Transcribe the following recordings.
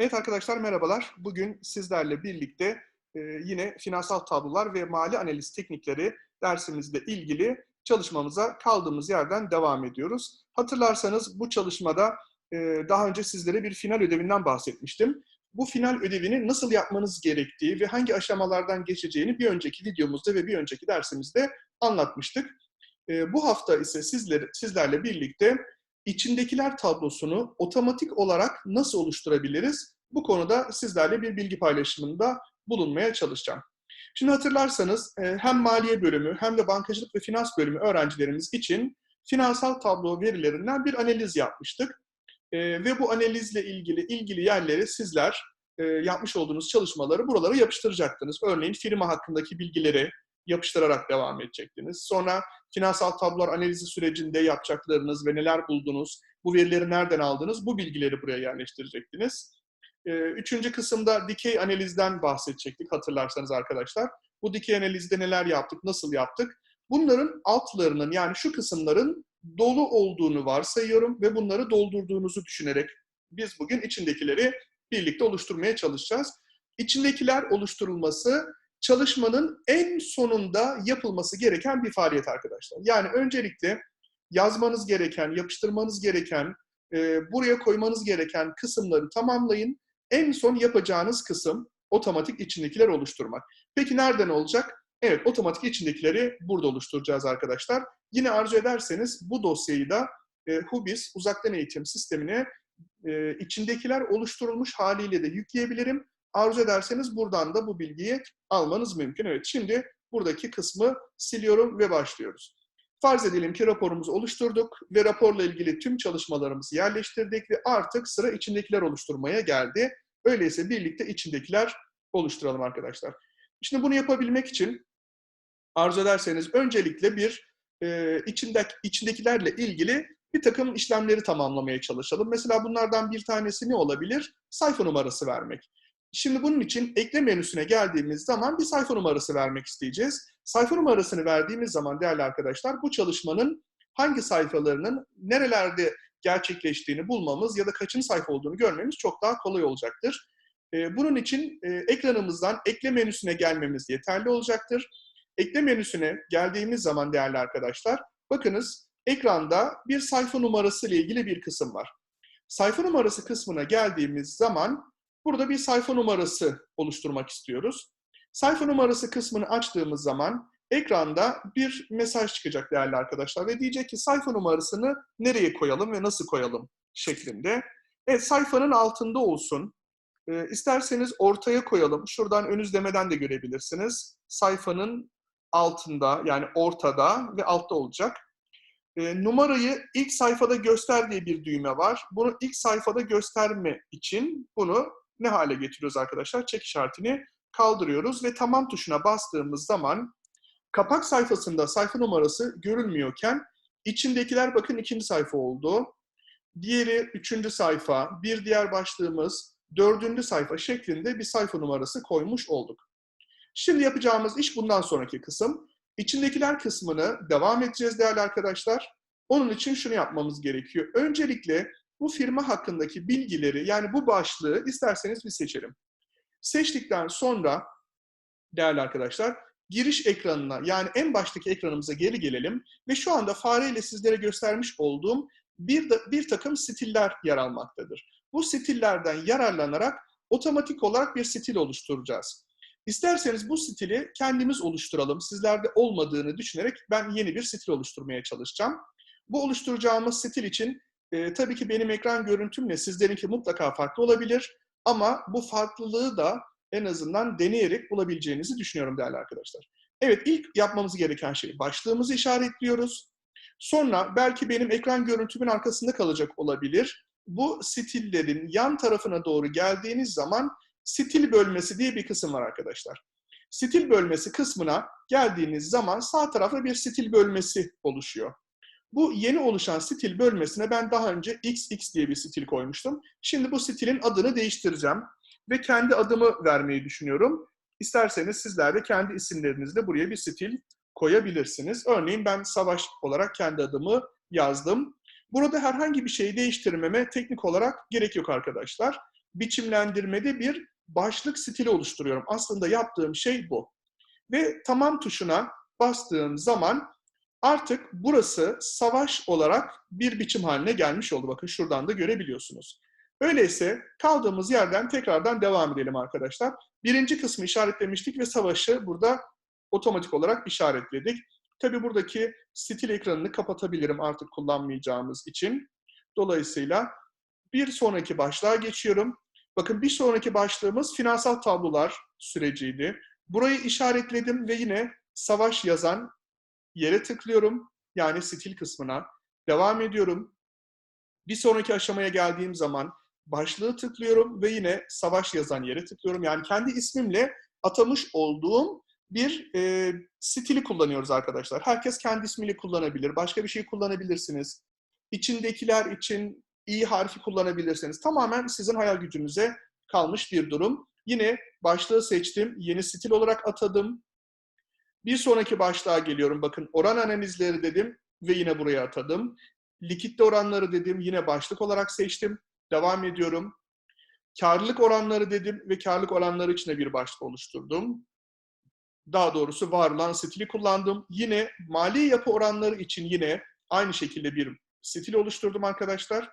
Evet arkadaşlar merhabalar. Bugün sizlerle birlikte e, yine finansal tablolar ve mali analiz teknikleri dersimizle ilgili çalışmamıza kaldığımız yerden devam ediyoruz. Hatırlarsanız bu çalışmada e, daha önce sizlere bir final ödevinden bahsetmiştim. Bu final ödevini nasıl yapmanız gerektiği ve hangi aşamalardan geçeceğini bir önceki videomuzda ve bir önceki dersimizde anlatmıştık. E, bu hafta ise sizler, sizlerle birlikte içindekiler tablosunu otomatik olarak nasıl oluşturabiliriz? Bu konuda sizlerle bir bilgi paylaşımında bulunmaya çalışacağım. Şimdi hatırlarsanız e, hem maliye bölümü hem de bankacılık ve finans bölümü öğrencilerimiz için finansal tablo verilerinden bir analiz yapmıştık. E, ve bu analizle ilgili ilgili yerleri sizler e, yapmış olduğunuz çalışmaları buralara yapıştıracaktınız. Örneğin firma hakkındaki bilgileri yapıştırarak devam edecektiniz. Sonra finansal tablolar analizi sürecinde yapacaklarınız ve neler buldunuz, bu verileri nereden aldınız, bu bilgileri buraya yerleştirecektiniz. Üçüncü kısımda dikey analizden bahsedecektik hatırlarsanız arkadaşlar. Bu dikey analizde neler yaptık, nasıl yaptık? Bunların altlarının yani şu kısımların dolu olduğunu varsayıyorum ve bunları doldurduğunuzu düşünerek biz bugün içindekileri birlikte oluşturmaya çalışacağız. İçindekiler oluşturulması çalışmanın en sonunda yapılması gereken bir faaliyet arkadaşlar. Yani öncelikle yazmanız gereken, yapıştırmanız gereken, e, buraya koymanız gereken kısımları tamamlayın. En son yapacağınız kısım otomatik içindekiler oluşturmak. Peki nereden olacak? Evet, otomatik içindekileri burada oluşturacağız arkadaşlar. Yine arzu ederseniz bu dosyayı da e, Hubis uzaktan eğitim sistemine e, içindekiler oluşturulmuş haliyle de yükleyebilirim. Arzu ederseniz buradan da bu bilgiyi almanız mümkün. Evet, şimdi buradaki kısmı siliyorum ve başlıyoruz. Farz edelim ki raporumuzu oluşturduk ve raporla ilgili tüm çalışmalarımızı yerleştirdik ve artık sıra içindekiler oluşturmaya geldi. Öyleyse birlikte içindekiler oluşturalım arkadaşlar. Şimdi bunu yapabilmek için arzu ederseniz öncelikle bir e, içindeki, içindekilerle ilgili bir takım işlemleri tamamlamaya çalışalım. Mesela bunlardan bir tanesi ne olabilir? Sayfa numarası vermek. Şimdi bunun için ekle menüsüne geldiğimiz zaman bir sayfa numarası vermek isteyeceğiz. Sayfa numarasını verdiğimiz zaman değerli arkadaşlar bu çalışmanın hangi sayfalarının nerelerde gerçekleştiğini bulmamız ya da kaçıncı sayfa olduğunu görmemiz çok daha kolay olacaktır. Ee, bunun için e, ekranımızdan ekle menüsüne gelmemiz yeterli olacaktır. Ekle menüsüne geldiğimiz zaman değerli arkadaşlar, bakınız ekranda bir sayfa numarası ile ilgili bir kısım var. Sayfa numarası kısmına geldiğimiz zaman burada bir sayfa numarası oluşturmak istiyoruz. Sayfa numarası kısmını açtığımız zaman ekranda bir mesaj çıkacak değerli arkadaşlar ve diyecek ki sayfa numarasını nereye koyalım ve nasıl koyalım şeklinde. Evet sayfanın altında olsun. E, isterseniz ortaya koyalım. Şuradan ön izlemeden de görebilirsiniz. Sayfanın altında yani ortada ve altta olacak. E, numarayı ilk sayfada göster diye bir düğme var. Bunu ilk sayfada gösterme için bunu ne hale getiriyoruz arkadaşlar? Çek işaretini kaldırıyoruz ve tamam tuşuna bastığımız zaman kapak sayfasında sayfa numarası görünmüyorken içindekiler bakın ikinci sayfa oldu. Diğeri üçüncü sayfa, bir diğer başlığımız dördüncü sayfa şeklinde bir sayfa numarası koymuş olduk. Şimdi yapacağımız iş bundan sonraki kısım. İçindekiler kısmını devam edeceğiz değerli arkadaşlar. Onun için şunu yapmamız gerekiyor. Öncelikle bu firma hakkındaki bilgileri yani bu başlığı isterseniz bir seçelim. Seçtikten sonra değerli arkadaşlar giriş ekranına yani en baştaki ekranımıza geri gelelim ve şu anda fareyle sizlere göstermiş olduğum bir, de, bir takım stiller yer almaktadır. Bu stillerden yararlanarak otomatik olarak bir stil oluşturacağız. İsterseniz bu stili kendimiz oluşturalım. Sizlerde olmadığını düşünerek ben yeni bir stil oluşturmaya çalışacağım. Bu oluşturacağımız stil için e, tabii ki benim ekran görüntümle sizlerinki mutlaka farklı olabilir. Ama bu farklılığı da en azından deneyerek bulabileceğinizi düşünüyorum değerli arkadaşlar. Evet ilk yapmamız gereken şey başlığımızı işaretliyoruz. Sonra belki benim ekran görüntümün arkasında kalacak olabilir. Bu stillerin yan tarafına doğru geldiğiniz zaman stil bölmesi diye bir kısım var arkadaşlar. Stil bölmesi kısmına geldiğiniz zaman sağ tarafta bir stil bölmesi oluşuyor. Bu yeni oluşan stil bölmesine ben daha önce XX diye bir stil koymuştum. Şimdi bu stilin adını değiştireceğim ve kendi adımı vermeyi düşünüyorum. İsterseniz sizler de kendi isimlerinizle buraya bir stil koyabilirsiniz. Örneğin ben Savaş olarak kendi adımı yazdım. Burada herhangi bir şeyi değiştirmeme teknik olarak gerek yok arkadaşlar. biçimlendirmede bir başlık stili oluşturuyorum. Aslında yaptığım şey bu. Ve tamam tuşuna bastığım zaman artık burası savaş olarak bir biçim haline gelmiş oldu. Bakın şuradan da görebiliyorsunuz. Öyleyse kaldığımız yerden tekrardan devam edelim arkadaşlar. Birinci kısmı işaretlemiştik ve savaşı burada otomatik olarak işaretledik. Tabi buradaki stil ekranını kapatabilirim artık kullanmayacağımız için. Dolayısıyla bir sonraki başlığa geçiyorum. Bakın bir sonraki başlığımız finansal tablolar süreciydi. Burayı işaretledim ve yine savaş yazan yere tıklıyorum. Yani stil kısmına. Devam ediyorum. Bir sonraki aşamaya geldiğim zaman başlığı tıklıyorum ve yine savaş yazan yere tıklıyorum. Yani kendi ismimle atamış olduğum bir e, stili kullanıyoruz arkadaşlar. Herkes kendi ismiyle kullanabilir. Başka bir şey kullanabilirsiniz. İçindekiler için i harfi kullanabilirsiniz. Tamamen sizin hayal gücünüze kalmış bir durum. Yine başlığı seçtim. Yeni stil olarak atadım. Bir sonraki başlığa geliyorum. Bakın oran analizleri dedim ve yine buraya atadım. Likitte oranları dedim. Yine başlık olarak seçtim. Devam ediyorum. Karlılık oranları dedim ve karlılık oranları içine bir başlık oluşturdum. Daha doğrusu var olan stili kullandım. Yine mali yapı oranları için yine aynı şekilde bir stil oluşturdum arkadaşlar.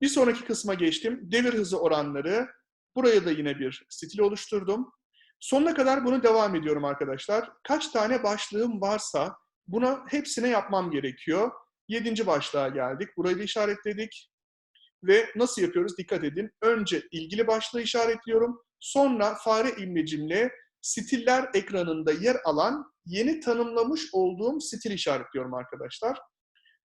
Bir sonraki kısma geçtim. Devir hızı oranları. Buraya da yine bir stil oluşturdum. Sonuna kadar bunu devam ediyorum arkadaşlar. Kaç tane başlığım varsa buna hepsine yapmam gerekiyor. Yedinci başlığa geldik. Burayı da işaretledik. Ve nasıl yapıyoruz? Dikkat edin. Önce ilgili başlığı işaretliyorum. Sonra fare imlecimle stiller ekranında yer alan yeni tanımlamış olduğum stil işaretliyorum arkadaşlar.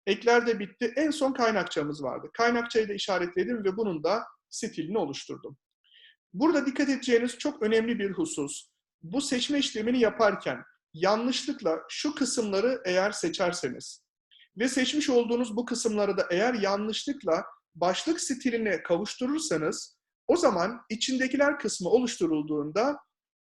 Ekler de bitti. En son kaynakçamız vardı. Kaynakçayı da işaretledim ve bunun da stilini oluşturdum. Burada dikkat edeceğiniz çok önemli bir husus. Bu seçme işlemini yaparken yanlışlıkla şu kısımları eğer seçerseniz ve seçmiş olduğunuz bu kısımları da eğer yanlışlıkla başlık stiline kavuşturursanız o zaman içindekiler kısmı oluşturulduğunda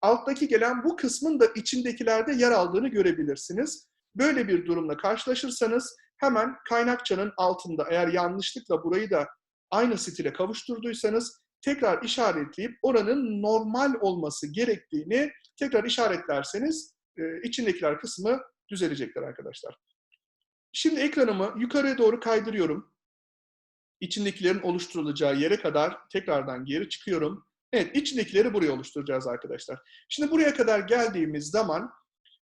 alttaki gelen bu kısmın da içindekilerde yer aldığını görebilirsiniz. Böyle bir durumla karşılaşırsanız hemen kaynakçanın altında eğer yanlışlıkla burayı da aynı stile kavuşturduysanız tekrar işaretleyip oranın normal olması gerektiğini tekrar işaretlerseniz e, içindekiler kısmı düzelecekler arkadaşlar. Şimdi ekranımı yukarıya doğru kaydırıyorum. İçindekilerin oluşturulacağı yere kadar tekrardan geri çıkıyorum. Evet, içindekileri buraya oluşturacağız arkadaşlar. Şimdi buraya kadar geldiğimiz zaman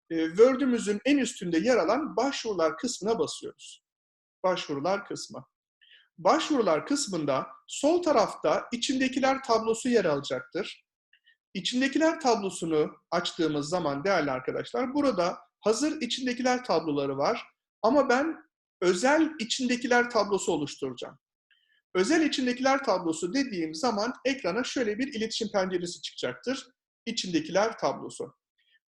e, Word'ümüzün en üstünde yer alan başvurular kısmına basıyoruz. Başvurular kısmı. Başvurular kısmında sol tarafta içindekiler tablosu yer alacaktır. İçindekiler tablosunu açtığımız zaman değerli arkadaşlar burada hazır içindekiler tabloları var. Ama ben özel içindekiler tablosu oluşturacağım. Özel içindekiler tablosu dediğim zaman ekrana şöyle bir iletişim penceresi çıkacaktır. İçindekiler tablosu.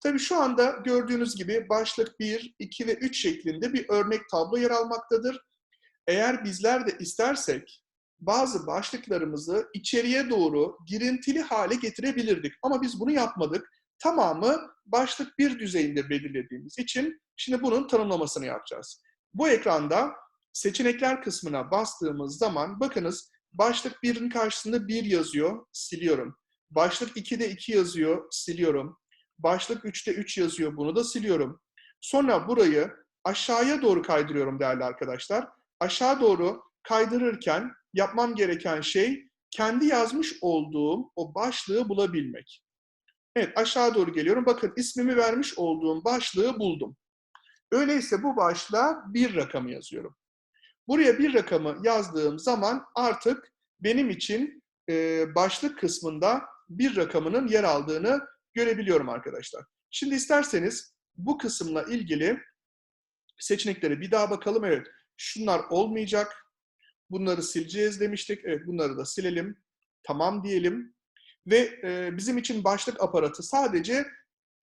Tabii şu anda gördüğünüz gibi başlık 1, 2 ve 3 şeklinde bir örnek tablo yer almaktadır. Eğer bizler de istersek bazı başlıklarımızı içeriye doğru girintili hale getirebilirdik. Ama biz bunu yapmadık. Tamamı başlık bir düzeyinde belirlediğimiz için şimdi bunun tanımlamasını yapacağız. Bu ekranda seçenekler kısmına bastığımız zaman bakınız başlık 1'in karşısında 1 yazıyor, siliyorum. Başlık 2'de 2 yazıyor, siliyorum. Başlık 3'te 3 yazıyor, bunu da siliyorum. Sonra burayı aşağıya doğru kaydırıyorum değerli arkadaşlar. Aşağı doğru kaydırırken yapmam gereken şey kendi yazmış olduğum o başlığı bulabilmek. Evet aşağı doğru geliyorum. Bakın ismimi vermiş olduğum başlığı buldum. Öyleyse bu başlığa bir rakamı yazıyorum. Buraya bir rakamı yazdığım zaman artık benim için e, başlık kısmında bir rakamının yer aldığını görebiliyorum arkadaşlar. Şimdi isterseniz bu kısımla ilgili seçeneklere bir daha bakalım. Evet, şunlar olmayacak. Bunları sileceğiz demiştik. Evet, bunları da silelim. Tamam diyelim. Ve e, bizim için başlık aparatı sadece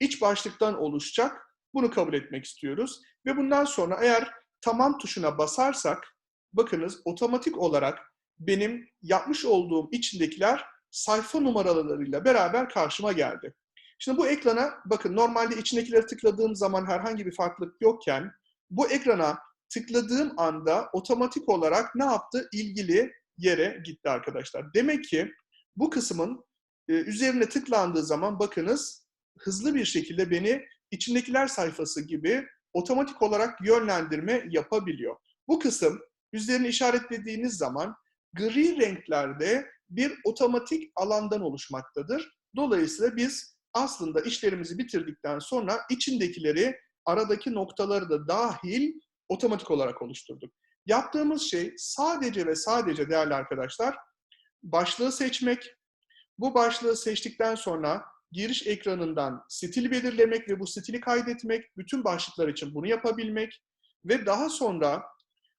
iç başlıktan oluşacak. Bunu kabul etmek istiyoruz. Ve bundan sonra eğer tamam tuşuna basarsak bakınız otomatik olarak benim yapmış olduğum içindekiler sayfa numaralarıyla beraber karşıma geldi. Şimdi bu ekrana bakın normalde içindekileri tıkladığım zaman herhangi bir farklılık yokken bu ekrana tıkladığım anda otomatik olarak ne yaptı? İlgili yere gitti arkadaşlar. Demek ki bu kısmın e, üzerine tıklandığı zaman bakınız hızlı bir şekilde beni içindekiler sayfası gibi otomatik olarak yönlendirme yapabiliyor. Bu kısım üzerine işaretlediğiniz zaman gri renklerde bir otomatik alandan oluşmaktadır. Dolayısıyla biz aslında işlerimizi bitirdikten sonra içindekileri aradaki noktaları da dahil otomatik olarak oluşturduk. Yaptığımız şey sadece ve sadece değerli arkadaşlar başlığı seçmek. Bu başlığı seçtikten sonra giriş ekranından stil belirlemek ve bu stili kaydetmek, bütün başlıklar için bunu yapabilmek ve daha sonra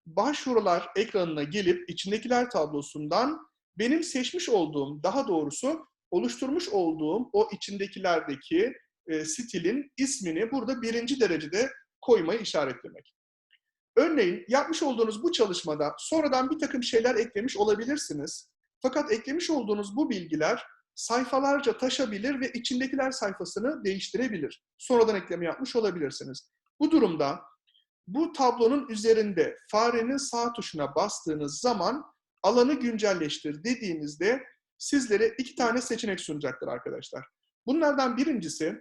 başvurular ekranına gelip içindekiler tablosundan benim seçmiş olduğum, daha doğrusu oluşturmuş olduğum o içindekilerdeki e, stilin ismini burada birinci derecede koymayı işaretlemek. Örneğin yapmış olduğunuz bu çalışmada sonradan bir takım şeyler eklemiş olabilirsiniz. Fakat eklemiş olduğunuz bu bilgiler sayfalarca taşabilir ve içindekiler sayfasını değiştirebilir. Sonradan ekleme yapmış olabilirsiniz. Bu durumda bu tablonun üzerinde farenin sağ tuşuna bastığınız zaman alanı güncelleştir dediğinizde sizlere iki tane seçenek sunacaktır arkadaşlar. Bunlardan birincisi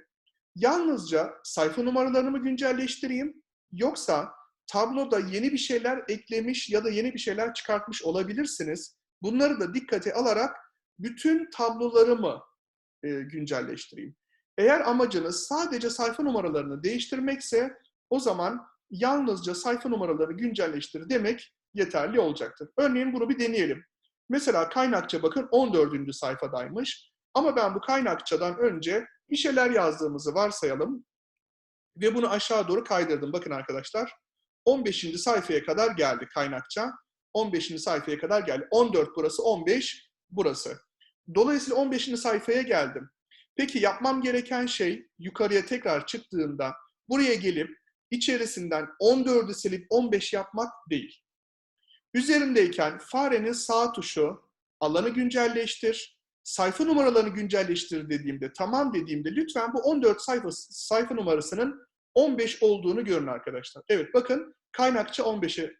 yalnızca sayfa numaralarını mı güncelleştireyim yoksa tabloda yeni bir şeyler eklemiş ya da yeni bir şeyler çıkartmış olabilirsiniz. Bunları da dikkate alarak bütün tablolarımı e, güncelleştireyim. Eğer amacınız sadece sayfa numaralarını değiştirmekse o zaman yalnızca sayfa numaralarını güncelleştir demek yeterli olacaktır. Örneğin bunu bir deneyelim. Mesela kaynakça bakın 14. sayfadaymış. Ama ben bu kaynakçadan önce bir şeyler yazdığımızı varsayalım. Ve bunu aşağı doğru kaydırdım. Bakın arkadaşlar. 15. sayfaya kadar geldi kaynakça. 15. sayfaya kadar geldi. 14 burası, 15 burası. Dolayısıyla 15. sayfaya geldim. Peki yapmam gereken şey yukarıya tekrar çıktığımda buraya gelip içerisinden 14'ü silip 15 yapmak değil. Üzerindeyken farenin sağ tuşu alanı güncelleştir, sayfa numaralarını güncelleştir dediğimde, tamam dediğimde lütfen bu 14 sayfa, sayfa numarasının 15 olduğunu görün arkadaşlar. Evet bakın kaynakça 15'e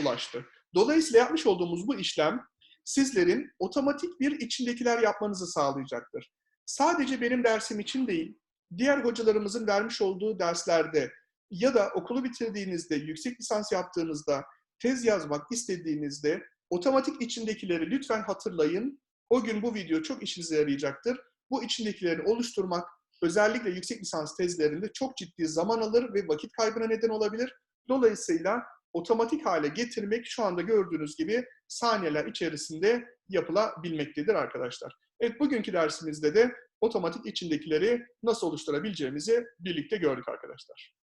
ulaştı. Dolayısıyla yapmış olduğumuz bu işlem sizlerin otomatik bir içindekiler yapmanızı sağlayacaktır. Sadece benim dersim için değil, diğer hocalarımızın vermiş olduğu derslerde ya da okulu bitirdiğinizde, yüksek lisans yaptığınızda, tez yazmak istediğinizde otomatik içindekileri lütfen hatırlayın. O gün bu video çok işinize yarayacaktır. Bu içindekileri oluşturmak özellikle yüksek lisans tezlerinde çok ciddi zaman alır ve vakit kaybına neden olabilir. Dolayısıyla otomatik hale getirmek şu anda gördüğünüz gibi saniyeler içerisinde yapılabilmektedir arkadaşlar. Evet bugünkü dersimizde de otomatik içindekileri nasıl oluşturabileceğimizi birlikte gördük arkadaşlar.